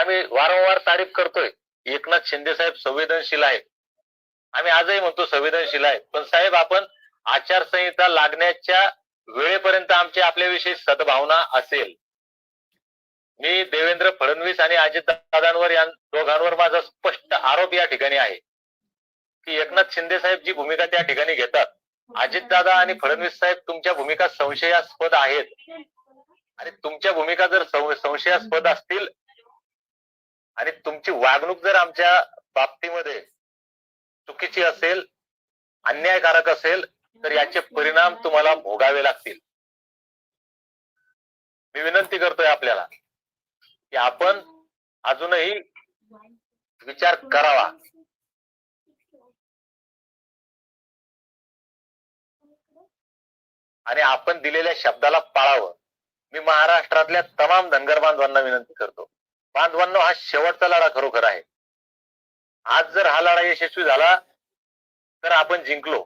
आम्ही वारंवार तारीफ करतोय. एकनाथ शिंदे साहेब संवेदनशील आहेत. आम्ही आजही म्हणतो संवेदनशील आहेत. पण साहेब आपण आचारसंहिता लागण्याच्या वेळेपर्यंत आमची आपल्याविषयी सद्भावना असेल. मी देवेंद्र फडणवीस आणि अजितदादांवर या दोघांवर माझा स्पष्ट आरोप या ठिकाणी आहे. की एकनाथ शिंदे साहेब जी भूमिका त्या ठिकाणी घेतात. अजितदादा आणि फडणवीस साहेब तुमच्या भूमिका संशयास्पद आहेत. आणि तुमच्या भूमिका जर संशयास्पद असतील आणि तुमची वागणूक जर आमच्या बाबतीमध्ये चुकीची असेल अन्यायकारक असेल तर याचे परिणाम तुम्हाला भोगावे लागतील. मी विनंती करतोय आपल्याला की आपण अजूनही विचार करावा. आणि आपण दिलेल्या शब्दाला पाळावं. मी महाराष्ट्रातल्या तमाम धनगर बांधवांना विनंती करतो. बांधवांना हा शेवटचा लढा खरोखर आहे. आज जर हा लढा यशस्वी झाला तर आपण जिंकलो.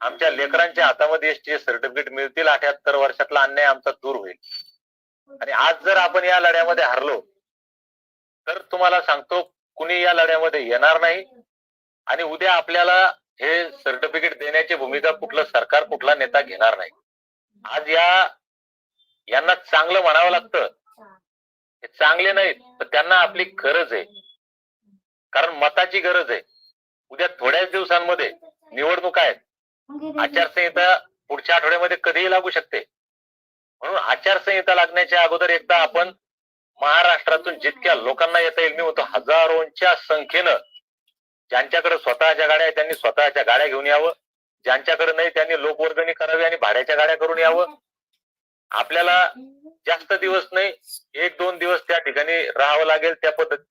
आमच्या लेकरांच्या हातामध्ये एसटी सर्टिफिकेट मिळतील. अठ्याहत्तर वर्षातला अन्याय आमचा दूर होईल. आणि आज जर आपण या लढ्यामध्ये हरलो तर तुम्हाला सांगतो कुणी या लढ्यामध्ये येणार नाही. आणि उद्या आपल्याला हे सर्टिफिकेट देण्याची भूमिका कुठलं सरकार कुठला नेता घेणार नाही. आज या यांना चांगलं म्हणावं लागतं. हे चांगले नाहीत तर त्यांना आपली गरज आहे. कारण मताची गरज आहे. उद्या थोड्याच दिवसांमध्ये निवडणूक आहेत. आचारसंहिता पुढच्या आठवड्यामध्ये कधीही लागू शकते. म्हणून आचारसंहिता लागण्याच्या अगोदर एकदा आपण महाराष्ट्रातून जितक्या लोकांना येता येईल मी म्हणतो हजारोंच्या संख्येनं ज्यांच्याकडे स्वतःच्या गाड्या आहेत त्यांनी स्वतःच्या गाड्या घेऊन यावं. ज्यांच्याकडे नाही त्यांनी लोकवर्गणी करावी आणि भाड्याच्या गाड्या करून यावं. आपल्याला जास्त दिवस नाही एक दोन दिवस त्या ठिकाणी राहावं लागेल त्या पद्धत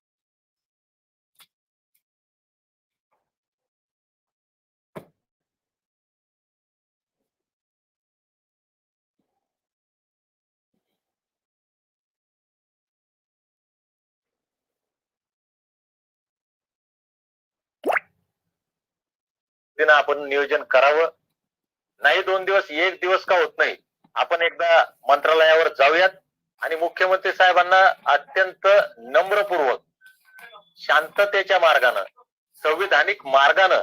आपण नियोजन करावं. नाही दोन दिवस एक दिवस का होत नाही? आपण एकदा मंत्रालयावर जाऊयात आणि मुख्यमंत्री साहेबांना अत्यंत नम्रपूर्वक शांततेच्या मार्गानं संविधानिक मार्गानं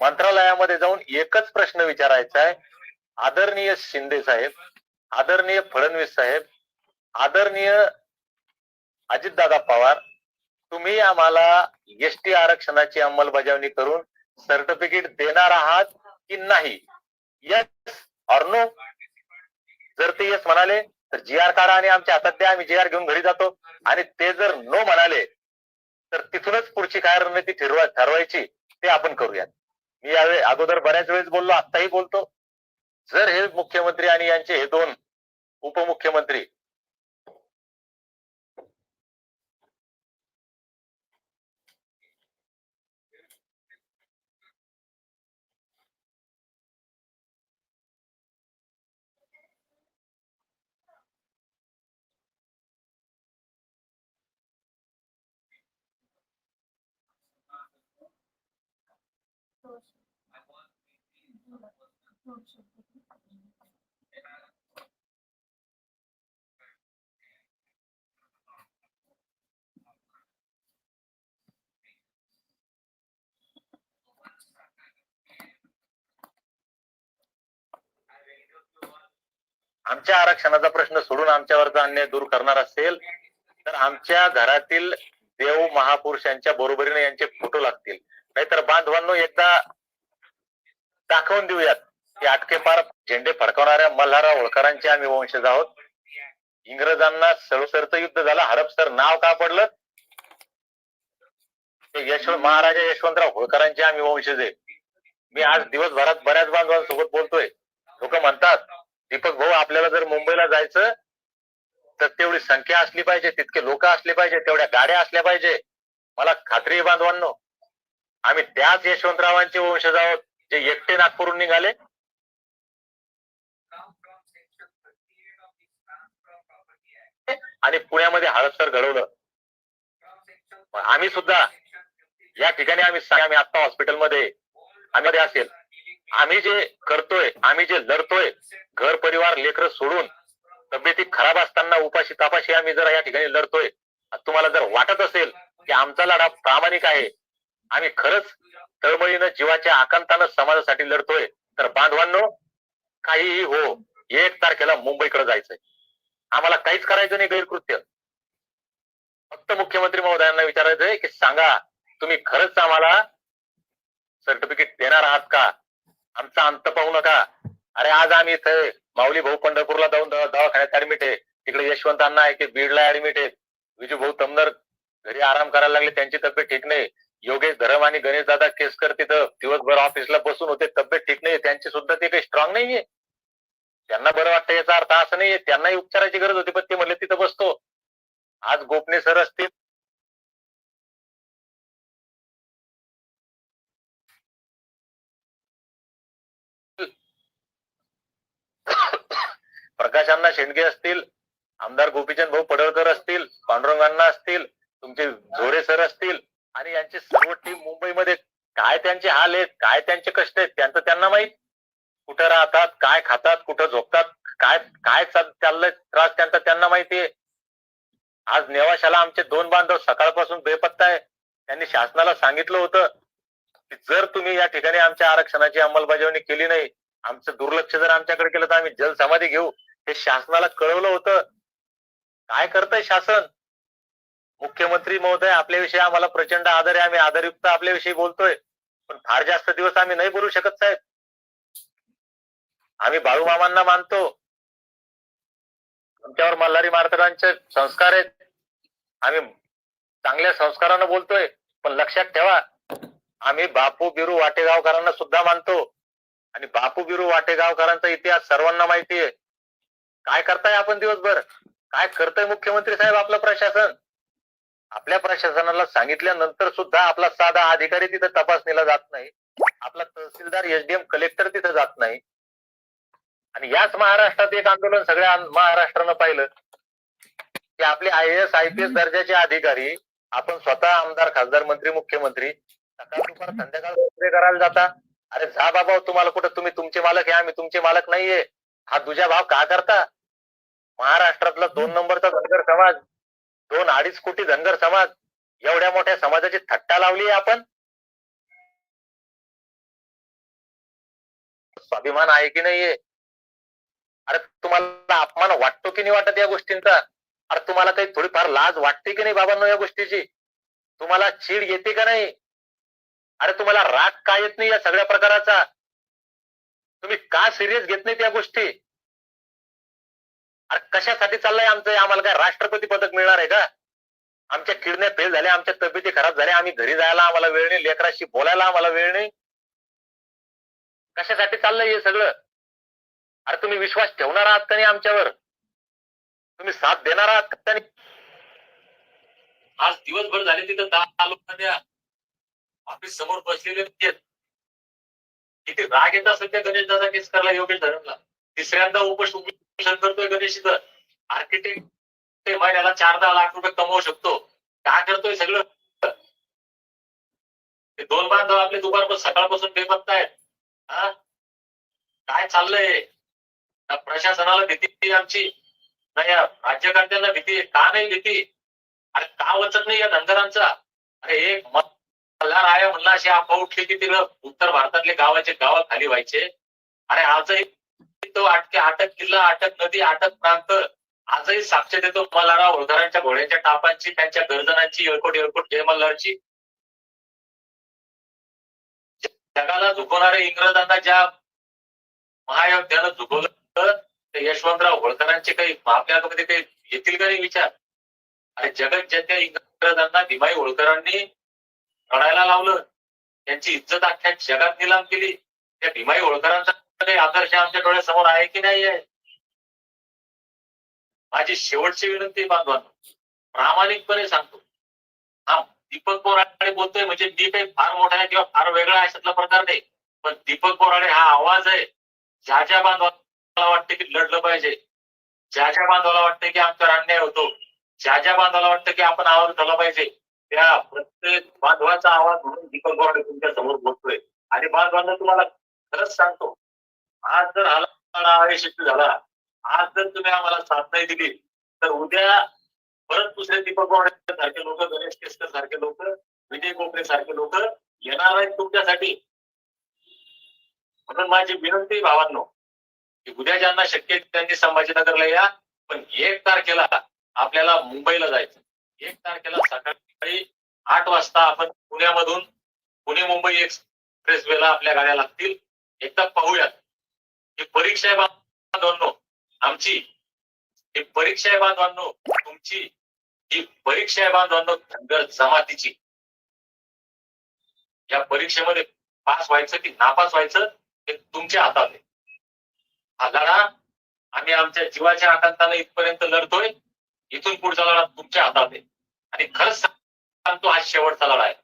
मंत्रालयामध्ये जाऊन एकच प्रश्न विचारायचा आहे. आदरणीय शिंदे साहेब आदरणीय फडणवीस साहेब आदरणीय अजितदादा पवार तुम्ही आम्हाला एसटी आरक्षणाची अंमलबजावणी करून सर्टिफिकेट देणार आहात की नाही? यस ऑर नो जर ते यस म्हणाले तर जी आर काढा आणि आमच्या हातात द्या आम्ही जी आर घेऊन घरी जातो. आणि ते जर नो म्हणाले तर तिथूनच पुढची काय रणनीती ठरवायची ते आपण करूयात. मी यावेळी अगोदर बऱ्याच वेळेस बोललो आत्ताही बोलतो. जर हे मुख्यमंत्री आणि यांचे हे दोन उपमुख्यमंत्री आमच्या आरक्षणाचा प्रश्न सोडून आमच्यावरचा अन्याय दूर करणार असेल तर आमच्या घरातील देव महापुरुषांच्या बरोबरीने यांचे फोटो लागतील. नाहीतर बांधवांनो एकदा दाखवून देऊयात. की अटकेपार झेंडे फडकवणाऱ्या मल्हारा होळकरांचे आम्ही वंशज आहोत. इंग्रजांना सळसरचं युद्ध झालं. हडपसर नाव का पडलं? ते यशवंत महाराजा यशवंतराव होळकरांचे आम्ही वंशज आहे मी आज दिवसभरात बऱ्याच बांधवांसोबत बोलतोय. लोक म्हणतात दीपक भाऊ आपल्याला जर मुंबईला जायचं तर तेवढी संख्या असली पाहिजे तितके लोक असले पाहिजे तेवढ्या गाड्या असल्या पाहिजे. मला खात्री आहे बांधवांनो आम्ही त्याच यशवंतरावांचे वंशज आहोत जे एकटे नागपूरून निघाले. आणि पुण्यामध्ये हळदसर घडवलं. आम्ही सुद्धा या ठिकाणी आम्ही आम्ही आता हॉस्पिटलमध्ये आम्ही असेल. आम्ही जे करतोय आम्ही जे लढतोय घर परिवार लेकर सोडून तब्येती खराब असताना उपाशी तापाशी आम्ही जर या ठिकाणी लढतोय. तुम्हाला जर वाटत असेल की आमचा लढा प्रामाणिक आहे आम्ही खरंच तळमळीनं जीवाच्या आकांतानं समाजासाठी लढतोय तर बांधवांनो काहीही हो एक तारखेला मुंबईकडे जायचंय. आम्हाला काहीच करायचं नाही गैरकृत्य. फक्त मुख्यमंत्री महोदयांना विचारायचंय की सांगा तुम्ही खरंच आम्हाला सर्टिफिकेट देणार आहात का? आमचा अंत पाहू नका. अरे आज आम्ही इथे माऊली भाऊ पंढरपूरला जाऊन दवा- दवाखान्यात ऍडमिट आहे. तिकडे यशवंत अण्णा आहे की बीडला ऍडमिट आहेत विजू भाऊ तमनर घरी आराम करायला लागले त्यांची तब्येत ठीक नाही. योगेश धरम आणि गणेश दादा केसकर तिथं दिवसभर ऑफिसला बसून होते तब्येत ठीक नाही त्यांची सुद्धा ते काही स्ट्रॉंग नाहीये. त्यांना बरं वाटतं याचा अर्थ असं नाहीये. त्यांनाही उपचाराची गरज होती पण ते म्हणले तिथं बसतो. आज गोपने सर असतील. प्रकाशांना शेंडगे असतील आमदार गोपीचंद भाऊ पडळकर असतील पांडुरंगांना असतील तुमचे झोरे सर असतील आणि यांची सर्व टीम मुंबईमध्ये काय त्यांचे हाल आहेत काय त्यांचे कष्ट आहेत त्यांचं त्यांना माहीत. कुठं राहतात काय खातात कुठं झोपतात काय काय चाललंय त्रास त्यांचा त्यांना माहितीये आज नेवाशाला आमचे दोन बांधव सकाळपासून बेपत्ता आहे. त्यांनी शासनाला सांगितलं होतं की जर तुम्ही या ठिकाणी आमच्या आरक्षणाची अंमलबजावणी केली नाही आमचं दुर्लक्ष जर आमच्याकडे केलं तर आम्ही जलसमाधी घेऊ. हे शासनाला कळवलं होतं. काय करतंय शासन? मुख्यमंत्री महोदय आपल्याविषयी आम्हाला प्रचंड आदर आहे. आम्ही आदरयुक्त आपल्याविषयी बोलतोय. पण फार जास्त दिवस आम्ही नाही बोलू शकत साहेब. आम्ही बाळूमामांना मानतो. आमच्यावर मल्हारी मारतरांचे संस्कार आहेत. आम्ही चांगल्या संस्कारानं बोलतोय पण लक्षात ठेवा आम्ही बापू बिरू वाटेगावकरांना सुद्धा मानतो. आणि बापू बिरू वाटेगावकरांचा इतिहास सर्वांना माहिती आहे काय करताय आपण दिवसभर? काय करतोय मुख्यमंत्री साहेब आपलं प्रशासन? आपल्या प्रशासनाला सांगितल्यानंतर सुद्धा आपला साधा अधिकारी तिथं तपासणीला जात नाही. आपला तहसीलदार एसडीएम कलेक्टर तिथं जात नाही. आणि याच महाराष्ट्रात एक आंदोलन सगळ्या महाराष्ट्रानं पाहिलं. की आपले I S I P S दर्जाचे अधिकारी आपण स्वतः आमदार खासदार मंत्री मुख्यमंत्री सकाळ दुपार संध्याकाळ करायला जाता. अरे जा बाबा तुम्हाला कुठं तुम्ही तुमचे मालक आहे आम्ही तुमचे मालक नाहीये. हा तुझ्या भाव का करता? महाराष्ट्रातला दोन नंबरचा धनगर समाज दोन अडीच कोटी धनगर समाज एवढ्या मोठ्या समाजाची थट्टा लावली आपण. स्वाभिमान आहे की नाहीये? अरे तुम्हाला अपमान वाटतो की नाही वाटत या गोष्टींचा? अरे तुम्हाला काही थोडीफार लाज वाटते की नाही बाबांनो या गोष्टीची? तुम्हाला चीड येते का नाही? अरे तुम्हाला राग का येत नाही या सगळ्या प्रकाराचा? तुम्ही का सिरियस घेत नाही त्या गोष्टी? अरे कशासाठी चाललंय आमचं? आम्हाला काय राष्ट्रपती पदक मिळणार आहे का? आमच्या किडण्या फेल झाल्या आमच्या तब्येती खराब झाल्या आम्ही घरी जायला आम्हाला वेळ नाही लेकराशी बोलायला आम्हाला वेळ नाही. कशासाठी चाललंय हे सगळं? अरे तुम्ही विश्वास ठेवणार आहात का नाही आमच्यावर? तुम्ही साथ देणार आहात का नाही? आज दिवसभर झाले तिथं दहा लोक त्या समोर बसलेले किती राग येत असेल त्या गणेश दादा केस करला योगेश धरणला. तिसऱ्यांदा उपोषण करतोय गणेश इथं. आर्किटेक्ट ते महिन्याला चार दहा लाख रुपये कमवू शकतो. काय करतोय सगळं? ते दोन बांधव आपले दुपारपासून सकाळपासून बेपत्ता आहेत. हा? काय चाललंय? प्रशासनाला भीती आमची. नाही राज्यकर्त्यांना भीती का नाही भीती? अरे का वचत नाही या धनगरांचा? अरे एक मल्हार आया म्हणला अशी अफवा उठली की तिला उत्तर भारतातले गावाचे गाव खाली व्हायचे. अरे आजही तो अटके अटक किल्ला अटक नदी अटक प्रांत आजही साक्ष देतो मल्हारा होळकरांच्या घोड्यांच्या टापांची त्यांच्या गर्जनांची येळकोट येळकोट जय मल्हारची जगाला झुकवणाऱ्या इंग्रजांना ज्या महायोद्ध्यानं झुकवलं यशवंतराव होळकरांचे काही आपल्यामध्ये काही येतील का नाही विचार? आणि जगत ज्या त्या इंग्रजांना भीमाई होळकरांनी रडायला लावलं. त्यांची इज्जत अख्ख्या जगात निलाम केली. त्या भीमाई होळकरांचा काही आदर्श आमच्या डोळ्यासमोर आहे की नाही आहे? माझी शेवटची विनंती बांधवांना. प्रामाणिकपणे सांगतो. हा दीपक बोराडे बोलतोय म्हणजे मी काही फार मोठा आहे किंवा फार वेगळा आहे अशातला प्रकार नाही. पण दीपक बोराडे हा आवाज आहे. ज्या ज्या बांधवाला वाटतं की लढलं पाहिजे. ज्या ज्या बांधवाला वाटतं की आमच्यावर अन्याय होतो ज्या ज्या बांधवाला वाटतं की आपण आवाज उठवला पाहिजे त्या प्रत्येक बांधवाचा आवाज म्हणून दीपक बोराडे तुमच्यासमोर बोलतोय. आणि बांधवांना तुम्हाला खरंच सांगतो आज जर आला यशस्वी झाला आज जर तुम्ही आम्हाला साथ नाही दिली तर उद्या परत दुसरे दीपक वाडे सारखे लोक गणेश केसकर सारखे लोक विजय कोकणे सारखे लोक येणार आहेत तुमच्यासाठी. म्हणून माझी विनंती भावांनो की उद्या ज्यांना शक्य त्यांनी संभाजीनगरला या. पण एक तारखेला आपल्याला मुंबईला जायचं. एक तारखेला सकाळी आठ वाजता आपण पुण्यामधून पुणे मुंबई एक्सप्रेसवेला आपल्या गाड्या लागतील. एकदा पाहूयात. ही परीक्षा बांधवांनो आमची ही परीक्षा आहे बांधवांनो तुमची ही परीक्षा आहे बांधवांनो धनगर जमातीची. या परीक्षेमध्ये पास व्हायचं की नापास व्हायचं हे तुमच्या हातात आहे. हा लढा आम्ही आमच्या जीवाच्या आकांताने इथपर्यंत लढतोय. इथून पुढचा लढा तुमच्या हातात आहे. आणि खरंच सांगतो हा शेवटचा लढा आहे.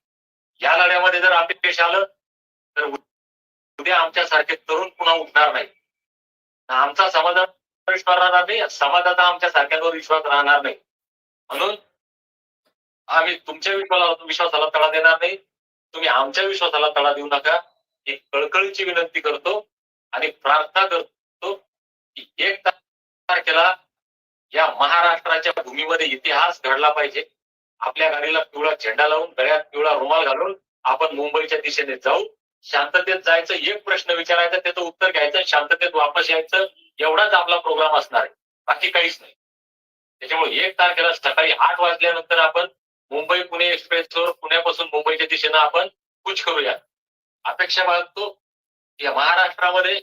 या लढ्यामध्ये जर अपयश आलं तर उद्या आमच्यासारखे तरुण पुन्हा उठणार नाही आमचा समाजावर विश्वास राहणार नाही समाजाचा आमच्या सारख्यांवर विश्वास राहणार नाही. म्हणून आम्ही तुमच्या विश्वासाला विश्वासाला तडा देणार नाही. तुम्ही आमच्या विश्वासाला तडा देऊ नका. ही कळकळीची विनंती करतो आणि प्रार्थना करतो. की एक तारखेला या महाराष्ट्राच्या भूमीमध्ये इतिहास घडला पाहिजे. आपल्या गाडीला पिवळा झेंडा लावून गळ्यात पिवळा रुमाल घालून आपण मुंबईच्या दिशेने जाऊ. शांततेत जायचं एक प्रश्न विचारायचा त्याचं उत्तर घ्यायचं शांततेत वापस यायचं एवढाच आपला प्रोग्राम असणार आहे. बाकी काहीच नाही. त्याच्यामुळे एक तारखेला सकाळी आठ वाजल्यानंतर आपण मुंबई पुणे एक्सप्रेसवर पुण्यापासून मुंबईच्या दिशेनं आपण कूच करूया. अपेक्षा बाळगतो. या महाराष्ट्रामध्ये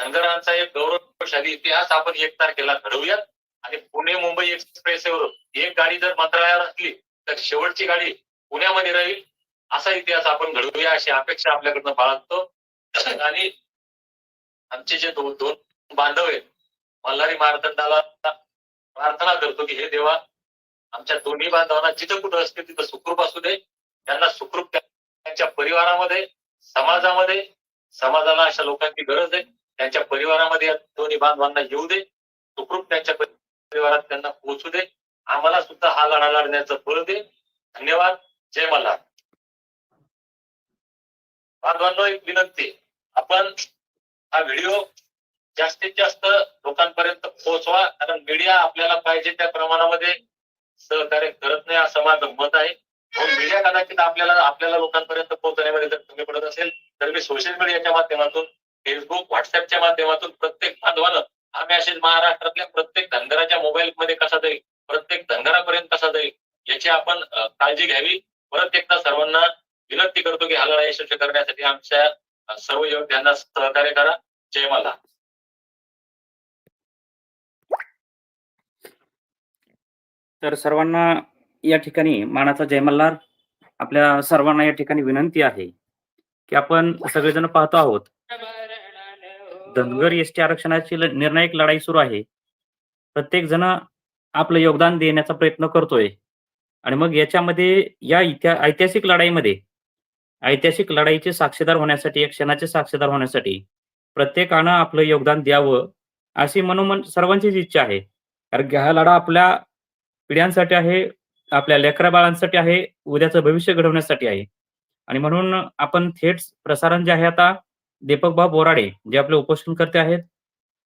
धनगरांचा एक गौरवशाली इतिहास आपण एक तारखेला घडवूयात आणि पुणे मुंबई एक्सप्रेसवर एक गाडी जर मंत्रालयावर असली तर शेवटची गाडी पुण्यामध्ये राहील असा इतिहास आपण घडवूया अशी अपेक्षा आपल्याकडनं बाळगतो. आणि आमचे जे दोन दोन बांधव आहेत मल्हारी मारतंडाला प्रार्थना करतो की हे देवा आमच्या दोन्ही बांधवांना जिथं कुठं असते तिथं सुखरूप असू दे. त्यांना सुखरूप त्यांच्या परिवारामध्ये समाजामध्ये समाजाला अशा लोकांची गरज आहे. त्यांच्या परिवारामध्ये दोन्ही बांधवांना येऊ दे. सुखरूप त्यांच्या परिवारात त्यांना पोहोचू दे. आम्हाला सुद्धा हा लढा लढण्याचं बळ दे. धन्यवाद. जय मल्हार. बांधवांनो एक विनंती. आपण हा व्हिडिओ जास्तीत जास्त लोकांपर्यंत पोहोचवा. कारण मीडिया आपल्याला पाहिजे त्या प्रमाणामध्ये सहकार्य करत नाही असं माझं मत आहे. म्हणून मीडिया कदाचित आपल्याला आपल्याला लोकांपर्यंत पोहोचण्यामध्ये जर कमी पडत असेल तर मी सोशल मीडियाच्या माध्यमातून फेसबुक व्हॉट्सअपच्या माध्यमातून प्रत्येक बांधवानं हा मेसेज महाराष्ट्रातल्या प्रत्येक धनगराच्या मोबाईल मध्ये कसा जाईल प्रत्येक धनगरापर्यंत कसा जाईल याची आपण काळजी घ्यावी. परत एकदा सर्वांना विनंती करतो की हा लढा यशस्वी करण्यासाठी आमच्या सर्व योद्ध्यांना सहकार्य करा. जय मला तर सर्वांना या ठिकाणी मानाचा जय मल्हार. आपल्या सर्वांना या ठिकाणी विनंती आहे की आपण सगळेजण पाहतो आहोत. धनगर एसटी आरक्षणाची निर्णायक लढाई सुरू आहे. प्रत्येक जण आपलं योगदान देण्याचा प्रयत्न करतोय. आणि मग याच्यामध्ये या इतिहा ऐतिहासिक लढाईमध्ये ऐतिहासिक लढाईचे साक्षीदार होण्यासाठी या क्षणाचे साक्षीदार होण्यासाठी प्रत्येकानं आपलं योगदान द्यावं अशी मनोमन सर्वांचीच इच्छा आहे. कारण की हा लढा आपल्या पिढ्यांसाठी आहे आपल्या लेकरा बाळांसाठी आहे उद्याचं भविष्य घडवण्यासाठी आहे. आणि म्हणून आपण थेट प्रसारण जे आहे आता दीपक भाऊ बोराडे जे आपले उपोषणकर्ते आहेत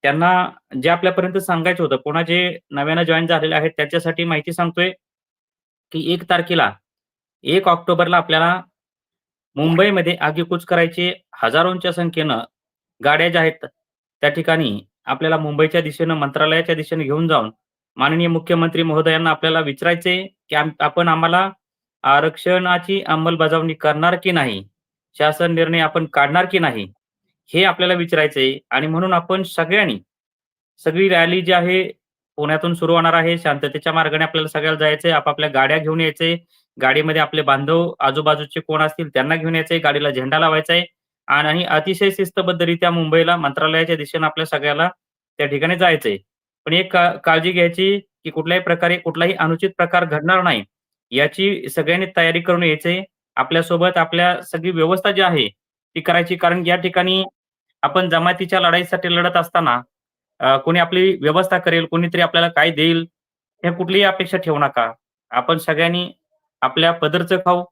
त्यांना जे आपल्यापर्यंत सांगायचं होतं पुन्हा जे नव्यानं जॉईन झालेले आहेत त्याच्यासाठी माहिती सांगतोय की एक तारखेला एक ऑक्टोबरला आपल्याला मुंबईमध्ये आगीकूच करायचे हजारोंच्या संख्येनं गाड्या ज्या आहेत त्या ठिकाणी आपल्याला मुंबईच्या दिशेनं मंत्रालयाच्या दिशेने घेऊन जाऊन माननीय मुख्यमंत्री महोदयांना आपल्याला विचारायचे की आपण आम्हाला आरक्षणाची अंमलबजावणी करणार की नाही? शासन निर्णय आपण काढणार की नाही? हे आपल्याला विचारायचंय. आणि म्हणून आपण सगळ्यांनी सगळी रॅली जी आहे पुण्यातून सुरू होणार आहे. शांततेच्या मार्गाने आपल्याला सगळ्याला जायचंय. आपापल्या गाड्या घेऊन यायचंय. गाडीमध्ये आपले बांधव आजूबाजूचे कोण असतील त्यांना घेऊन यायचंय. गाडीला झेंडा लावायचा आहे आणि अतिशय शिस्तबद्धरित्या मुंबईला मंत्रालयाच्या दिशेने आपल्या सगळ्याला त्या ठिकाणी जायचंय. पण एक काळजी घ्यायची की कुठल्याही प्रकारे कुठलाही अनुचित प्रकार घडणार नाही. याची सगळ्यांनी तयारी करून यायचंय. आपल्यासोबत आपल्या सगळी व्यवस्था जी आहे ती करायची. कारण या ठिकाणी आपण जमातीच्या लढाईसाठी लढत असताना कोणी आपली व्यवस्था करेल कोणीतरी आपल्याला काय देईल हे कुठलीही अपेक्षा ठेवू नका. आपण सगळ्यांनी आपल्या पदरचं खाऊ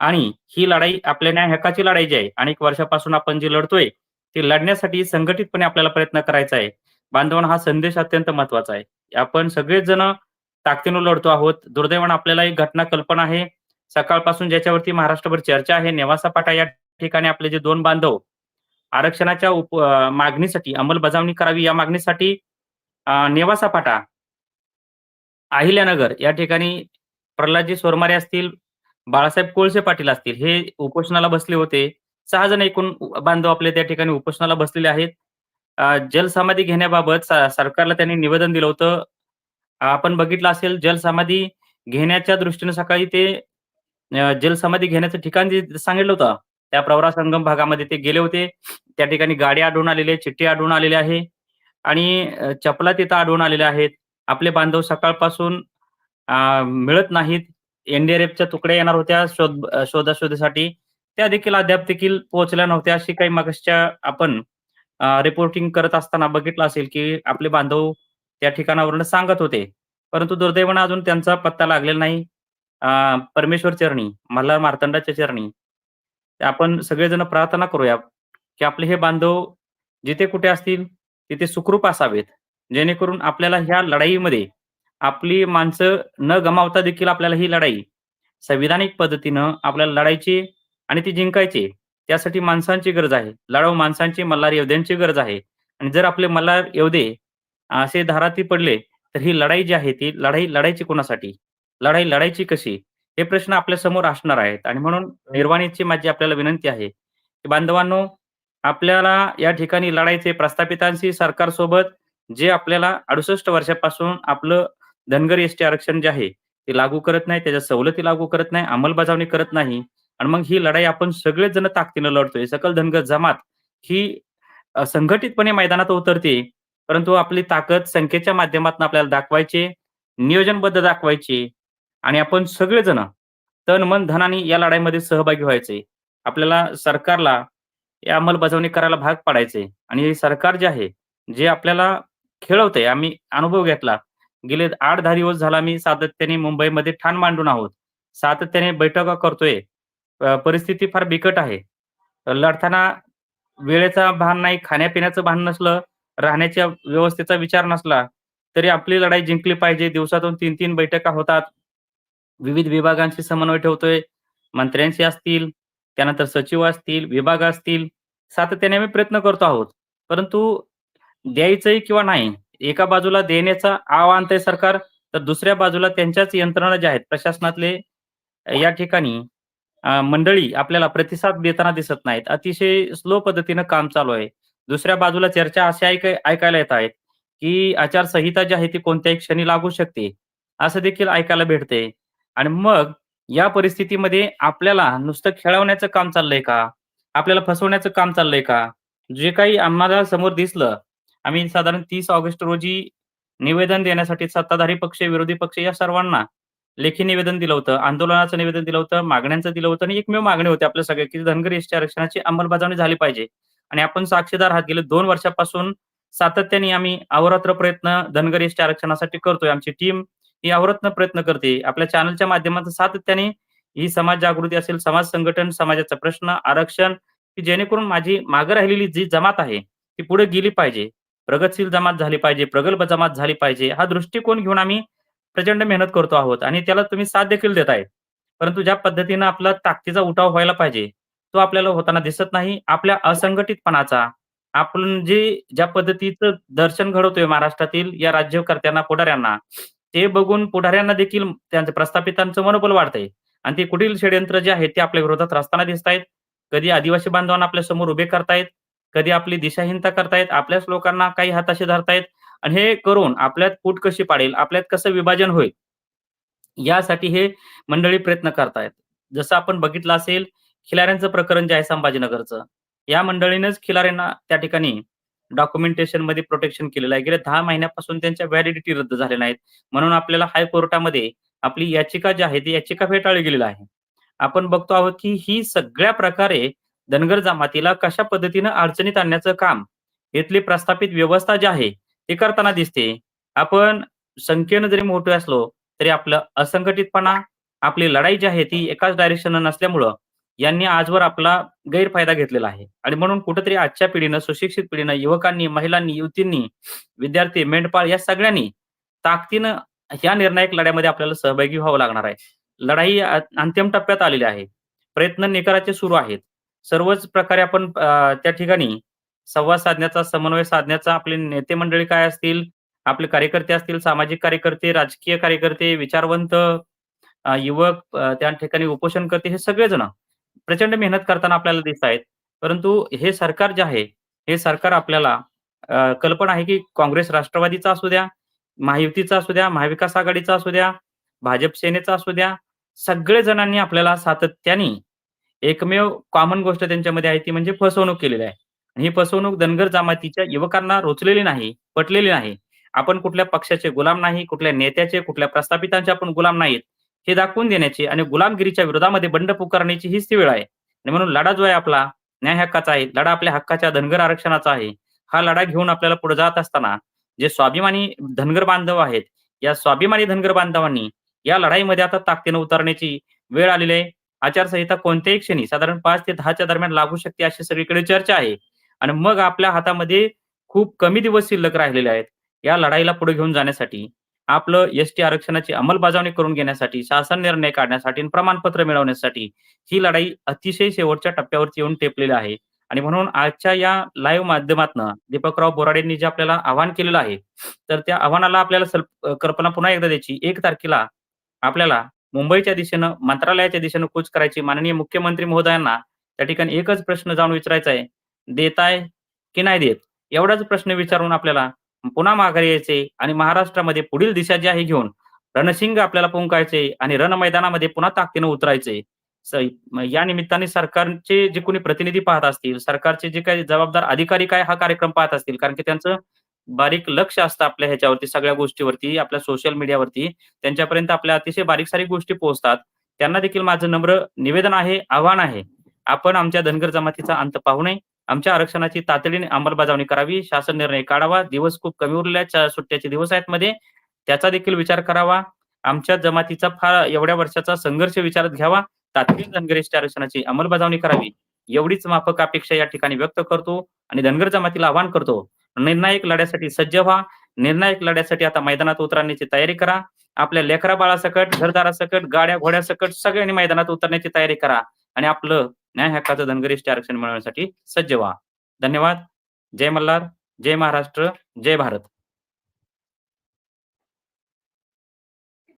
आणि ही लढाई आपल्या न्याय हक्काची लढाई जी आहे अनेक वर्षापासून आपण जी लढतोय ती लढण्यासाठी संघटितपणे आपल्याला प्रयत्न करायचा आहे. बांधवांना हा संदेश अत्यंत महत्त्वाचा आहे. आपण सगळेच जण ताकदीनं लढतो आहोत. दुर्दैवानं आपल्याला एक घटना कल्पना आहे. सकाळपासून ज्याच्यावरती महाराष्ट्रभर चर्चा आहे नेवासा पाटा या ठिकाणी आपले जे दोन बांधव आरक्षणाच्या उप मागणीसाठी अंमलबजावणी करावी या मागणीसाठी नेवासा फाटा अहिल्यानगर या ठिकाणी प्रल्हादजी सोरमारे असतील बाळासाहेब कोळसे पाटील असतील हे उपोषणाला बसले होते. सहा जण एकूण बांधव आपले त्या ठिकाणी उपोषणाला बसलेले आहेत. जलसमाधी घेण्याबाबत सरकारला त्यांनी निवेदन दिलं होतं. आपण बघितलं असेल जलसमाधी घेण्याच्या दृष्टीने सकाळी ते जलसमाधी घेण्याचं ठिकाण सांगितलं होतं त्या प्रवरा संगम भागामध्ये ते गेले होते. त्या ठिकाणी गाडी आढळून आलेली आहे चिठ्ठी आढळून आलेली आहे. आणि चपला तिथं आढळून आलेल्या आहेत. आपले बांधव सकाळपासून मिळत नाहीत. एनडीआरएफच्या तुकड्या येणार होत्या शोध शोधाशोधीसाठी. त्या देखील अद्याप देखील पोहोचल्या नव्हत्या. अशी काही मागच्या आपण रिपोर्टिंग करत असताना बघितलं असेल की आपले बांधव त्या ठिकाणावरून सांगत होते. परंतु दुर्दैवानं अजून त्यांचा पत्ता लागलेला नाही. परमेश्वर चरणी मल्हार मार्तंडाच्या चरणी. आपण सगळेजण प्रार्थना करूया की आपले हे बांधव जिथे कुठे असतील तिथे सुखरूप असावेत. जेणेकरून आपल्याला ह्या लढाईमध्ये आपली माणसं न गमावता देखील आपल्याला ही लढाई संविधानिक पद्धतीनं आपल्याला लढायची आणि ती जिंकायची त्यासाठी माणसांची गरज आहे. लढाऊ माणसांची मल्हार योद्ध्यांची गरज आहे. आणि जर आपले मल्हार योद्धे असे धाराती पडले तर ही लढाई जी आहे ती लढाई लढायची कोणासाठी? लढाई लढायची कशी? हे प्रश्न आपल्यासमोर असणार आहेत. आणि म्हणून निर्वाणीची माझी आपल्याला विनंती आहे की बांधवांनो आपल्याला या ठिकाणी लढायचे प्रस्थापितांशी सरकारसोबत जे आपल्याला अडुसष्ट वर्षापासून आपलं धनगर एसटी आरक्षण जे आहे ते लागू करत नाही त्याच्या सवलती लागू करत नाही अंमलबजावणी करत नाही. आणि मग ही लढाई आपण सगळेच जण ताकदीनं लढतोय. सकल धनगर जमात ही संघटितपणे मैदानात उतरते. परंतु आपली ताकद संख्येच्या माध्यमातून आपल्याला दाखवायचे नियोजनबद्ध दाखवायचे. आणि आपण सगळेजण तन मन धनाने या लढाईमध्ये सहभागी व्हायचे. आपल्याला सरकारला या अंमलबजावणी करायला भाग पाडायचे. आणि सरकार जे आहे जे आपल्याला खेळवते आम्ही अनुभव घेतला. गेले आठ दहा दिवस झाला मी सातत्याने मुंबईमध्ये ठाण मांडून आहोत. सातत्याने बैठका करतोय. परिस्थिती फार बिकट आहे. लढताना वेळेचा भान नाही खाण्यापिण्याचं भान नसलं राहण्याच्या व्यवस्थेचा विचार नसला तरी आपली लढाई जिंकली पाहिजे. दिवसातून तीन तीन बैठका होतात. विविध विभागांशी समन्वय ठेवतोय. मंत्र्यांशी असतील त्यानंतर सचिव असतील विभाग असतील सातत्याने आम्ही प्रयत्न करतो आहोत. परंतु द्यायचंही किंवा नाही एका बाजूला देण्याचा आव्हान आहे सरकार तर दुसऱ्या बाजूला त्यांच्याच यंत्रणा ज्या आहेत प्रशासनातले या ठिकाणी मंडळी आपल्याला प्रतिसाद देताना दिसत नाहीत. अतिशय स्लो पद्धतीनं काम चालू आहे. दुसऱ्या बाजूला चर्चा अशा ऐकाय ऐकायला येत आहेत की आचारसंहिता जी आहे ती कोणत्याही क्षणी लागू शकते असं देखील ऐकायला भेटते. आणि मग या परिस्थितीमध्ये आपल्याला नुसतं खेळवण्याचं काम चाललंय का? आपल्याला फसवण्याचं काम चाललंय का? जे काही आम्हाला समोर दिसलं आम्ही साधारण तीस ऑगस्ट रोजी निवेदन देण्यासाठी सत्ताधारी पक्ष विरोधी पक्ष या सर्वांना लेखी निवेदन दिलं होतं आंदोलनाचं निवेदन दिलं होतं मागण्यांचं दिलं होतं आणि एकमेव मागणी होती आपल्या सगळ्या की धनगर एसटी आरक्षणाची अंमलबजावणी झाली पाहिजे. आणि आपण साक्षीदार आहात गेले दोन वर्षापासून सातत्याने आम्ही अवरात्र प्रयत्न धनगर एसटी आरक्षणासाठी करतोय. आमची टीम ही अवरत्न प्रयत्न करते. आपल्या चॅनलच्या माध्यमातून सातत्याने ही समाज जागृती असेल समाज संघटन समाजाचा प्रश्न आरक्षण की जेणेकरून माझी मागे राहिलेली जी जमात आहे ती पुढे गेली पाहिजे. प्रगतशील जमात झाली पाहिजे प्रगल्भ जमात झाली पाहिजे हा दृष्टिकोन घेऊन आम्ही प्रचंड मेहनत करतो आहोत आणि त्याला तुम्ही साथ देखील देत आहे. परंतु ज्या पद्धतीनं आपला ताकदीचा उठाव व्हायला पाहिजे तो आपल्याला होताना दिसत नाही. आपल्या असंघटितपणाचा आपण जे ज्या पद्धतीचं दर्शन घडवतोय महाराष्ट्रातील या राज्यकर्त्यांना पुढाऱ्यांना ते बघून पुढाऱ्यांना देखील त्यांच्या प्रस्थापितांचं मनोबल वाढतंय. आणि ते कुठील षडयंत्र जे आहेत ते आपल्या विरोधात रस्ताना दिसत आहेत कधी आदिवासी बांधवांना आपल्यासमोर उभे करतायत. कधी आपली दिशाहीनता करतायत. आपल्याच लोकांना काही हाताशी धरतायत. आणि हे करून आपल्यात फूट कशी पाडेल? आपल्यात कसं विभाजन होईल? यासाठी हे मंडळी प्रयत्न करतायत. जसं आपण बघितलं असेल खिलाऱ्यांचं प्रकरण जे आहे संभाजीनगरचं. या मंडळीनेच खिलाऱ्यांना त्या ठिकाणी डॉक्युमेंटेशनमध्ये प्रोटेक्शन केलेलं आहे. गेल्या दहा महिन्यापासून त्यांच्या व्हॅलिडिटी रद्द झालेल्या आहेत म्हणून आपल्याला हायकोर्टामध्ये आपली याचिका जी आहे ती याचिका फेटाळली गेलेली आहे. आपण बघतो आहोत की ही सगळ्या प्रकारे धनगर जमातीला कशा पद्धतीनं अडचणीत आणण्याचं काम इथली प्रस्थापित व्यवस्था जी आहे ती करताना दिसते. आपण संख्येनं जरी मोठे असलो तरी आपलं असंघटितपणा आपली लढाई जी आहे ती एकाच डायरेक्शन नसल्यामुळं यांनी आजवर आपला गैरफायदा घेतलेला आहे. आणि म्हणून कुठेतरी आजच्या पिढीनं सुशिक्षित पिढीनं युवकांनी महिलांनी युवतींनी विद्यार्थी मेंढपाळ या सगळ्यांनी ताकदीनं या निर्णायक लढ्यामध्ये आपल्याला सहभागी व्हावं लागणार आहे. लढाई अंतिम टप्प्यात आलेली आहे. प्रयत्न निकराचे सुरू आहेत. सर्वच प्रकारे आपण त्या ठिकाणी संवाद साधण्याचा समन्वय साधण्याचा आपले नेते मंडळी काय असतील आपले कार्यकर्ते असतील सामाजिक कार्यकर्ते राजकीय कार्यकर्ते विचारवंत युवक त्या ठिकाणी उपोषण करते हे सगळेजण प्रचंड मेहनत करताना आपल्याला दिसत आहेत. परंतु हे सरकार जे आहे हे सरकार आपल्याला कल्पना आहे की काँग्रेस राष्ट्रवादीचा असू द्या महायुतीचा असू द्या महाविकास आघाडीचा असू द्या भाजप सेनेचा असू द्या सगळे जणांनी आपल्याला सातत्याने एकमेव कॉमन गोष्ट त्यांच्यामध्ये आहे ती म्हणजे फसवणूक केलेली आहे. आणि ही फसवणूक धनगर जमातीच्या युवकांना रोचलेली नाही पटलेली नाही. आपण कुठल्या पक्षाचे गुलाम नाही कुठल्या नेत्याचे कुठल्या प्रस्थापितांचे आपण गुलाम नाहीत. हे दाखवून देण्याची आणि गुलामगिरीच्या विरोधामध्ये बंड पुकारण्याची हीच ती वेळ आहे. आणि म्हणून लढा जो आहे आपला न्याय हक्काचा आहे. लढा आपल्या हक्काच्या धनगर आरक्षणाचा आहे. हा लढा घेऊन आपल्याला पुढे जात असताना जे स्वाभिमानी धनगर बांधव आहेत या स्वाभिमानी धनगर बांधवांनी या लढाईमध्ये आता ताकदीनं उतरण्याची वेळ आलेली आहे. आचारसंहिता कोणत्याही क्षणी साधारण पाच ते दहाच्या दरम्यान लागू शकते अशी सगळीकडे चर्चा आहे. आणि मग आपल्या हातामध्ये खूप कमी दिवस शिल्लक राहिलेले आहेत. या लढाईला पुढे घेऊन जाण्यासाठी आपलं एस टी आरक्षणाची अंमलबजावणी करून घेण्यासाठी शासन निर्णय काढण्यासाठी आणि प्रमाणपत्र मिळवण्यासाठी ही लढाई अतिशय शेवटच्या टप्प्यावरती येऊन टेपलेली आहे. आणि म्हणून आजच्या या लाईव्ह माध्यमातनं दीपकराव बोराडेंनी जे आपल्याला आवाहन केलेलं आहे तर त्या आव्हानाला आपल्याला सल्प- कल्पना पुन्हा एकदा द्यायची. एक तारखेला आपल्याला मुंबईच्या दिशेनं मंत्रालयाच्या दिशेनं कूच करायची माननीय मुख्यमंत्री महोदयांना त्या ठिकाणी एकच प्रश्न जाऊन विचारायचा आहे. देताय की नाही देत? एवढाच प्रश्न विचारून आपल्याला पुन्हा माघारी यायचे आणि महाराष्ट्रामध्ये पुढील दिशा जी आहे घेऊन रणशिंग आपल्याला पुंकायचे आणि रण मैदानामध्ये पुन्हा ताकदीनं उतरायचे. या निमित्ताने सरकारचे जे कोणी प्रतिनिधी पाहत असतील सरकारचे जे काही जबाबदार अधिकारी काय हा कार्यक्रम पाहत असतील कारण की त्यांचं बारीक लक्ष असतं आपल्या ह्याच्यावरती सगळ्या गोष्टीवरती आपल्या सोशल मीडियावरती त्यांच्यापर्यंत आपल्या अतिशय बारीक सारीक गोष्टी पोहोचतात. त्यांना देखील माझं नम्र निवेदन आहे आव्हान आहे. आपण आमच्या धनगर जमातीचा अंत पाहू नये. आमच्या आरक्षणाची तातडीने अंमलबजावणी करावी. शासन निर्णय काढावा. दिवस खूप कमी उरल्या सुट्ट्याचे दिवस आहेत मध्ये. त्याचा देखील विचार करावा. आमच्या जमातीचा फार एवढ्या वर्षाचा संघर्ष विचारात घ्यावा. तात्काळ धनगरिष्ठ आरक्षणाची अंमलबजावणी करावी. एवढीच माफक अपेक्षा या ठिकाणी व्यक्त करतो आणि धनगर जमातीला आवाहन करतो. निर्णायक लढ्यासाठी सज्ज व्हा. निर्णायक लढ्यासाठी आता मैदानात उतरण्याची तयारी करा. आपल्या लेकरा बाळासकट घरदारासकट गाड्या घोड्यासकट सगळ्यांनी मैदानात उतरण्याची तयारी करा. आणि आपलं न्याय हक्काचं धनगरिष्ठ आरक्षण मिळवण्यासाठी सज्ज व्हा. धन्यवाद. जय मल्हार. जय महाराष्ट्र. जय भारत.